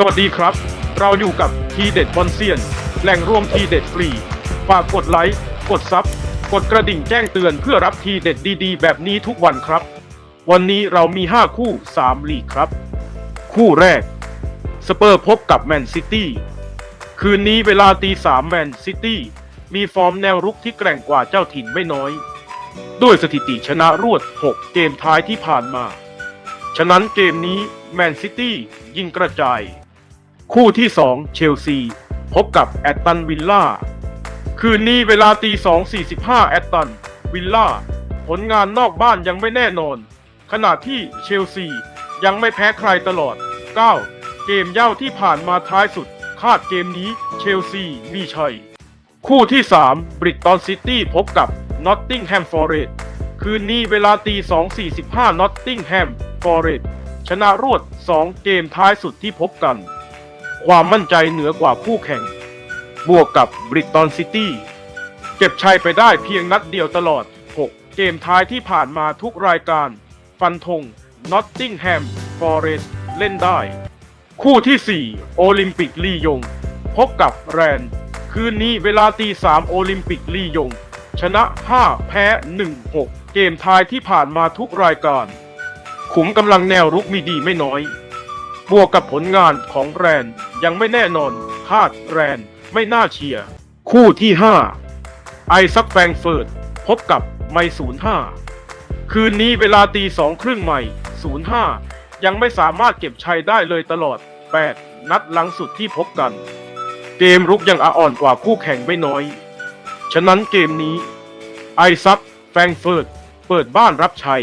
สวัสดีครับ เราอยู่กับทีเด็ดบอลเซียน แหล่งรวมทีเด็ดฟรี ฝากกดไลค์ กดซับ กดกระดิ่งแจ้งเตือนเพื่อรับทีเด็ดดีๆ แบบนี้ทุกวันครับ วันนี้เรามี 5 คู่ 3 ลีกครับ คู่แรก สเปอร์พบกับแมนซิตี้ คืนนี้เวลาตีสามแมนซิตี้มีฟอร์มแนวรุกที่แกร่งกว่าเจ้าถิ่นไม่น้อย ด้วยสถิติชนะรวด 6 เกมท้ายที่ผ่านมา ฉะนั้นเกมนี้แมนซิตี้ยิงกระจาย คู่ที่ 2 เชลซี พบกับแอตตันวิลล่า คืนนี้เวลาตี2.45 แอตตันวิลล่า ผลงานนอกบ้านยังไม่แน่นอน ขณะที่เชลซียังไม่แพ้ใครตลอด 9 เกมเย่าที่ผ่านมาท้ายสุด คาดเกมนี้เชลซีมีชัย คู่ที่ 3 บริตตันซิตี้พบกับนอตติงแฮมฟอร์เรสคืนนี้เวลาตี2.45นอตติงแฮมฟอร์เรสชนะรวด 2 เกมท้ายสุดที่พบกัน ความมั่นใจเหนือกว่าคู่แข่ง บวกกับบริตตันซิตี้ เก็บชัยไปได้เพียงนัดเดียวตลอด 6 เกมท้ายที่ผ่านมาทุกรายการ ฟันธงนอตติงแฮมฟอร์เรสเล่นได้ คู่ที่ 4 โอลิมปิกลียง พบกับแรน คืนนี้เวลาตีสามโอลิมปิกลียง ชนะ 5 แพ้ 1 6 เกมท้ายที่ผ่านมาทุกรายการ ขุมกำลังแนวรุกมีดีไม่น้อย บวกกับผลงานของแรนยังไม่แน่นอนคาดแรนไม่น่าเชียร์ คู่ที่ 5 ไอซักแฟงเฟิร์ตพบกับไม05คืนนี้เวลาตีสองครึ่งใหม่05ยังไม่สามารถเก็บชัยได้เลยตลอด 8 นัดหลังสุดที่พบกัน เกมรุกยังอ่อนกว่าคู่แข่งไม่น้อย ฉะนั้นเกมนี้ ไอซักแฟงเฟิร์ตเปิดบ้านรับชัย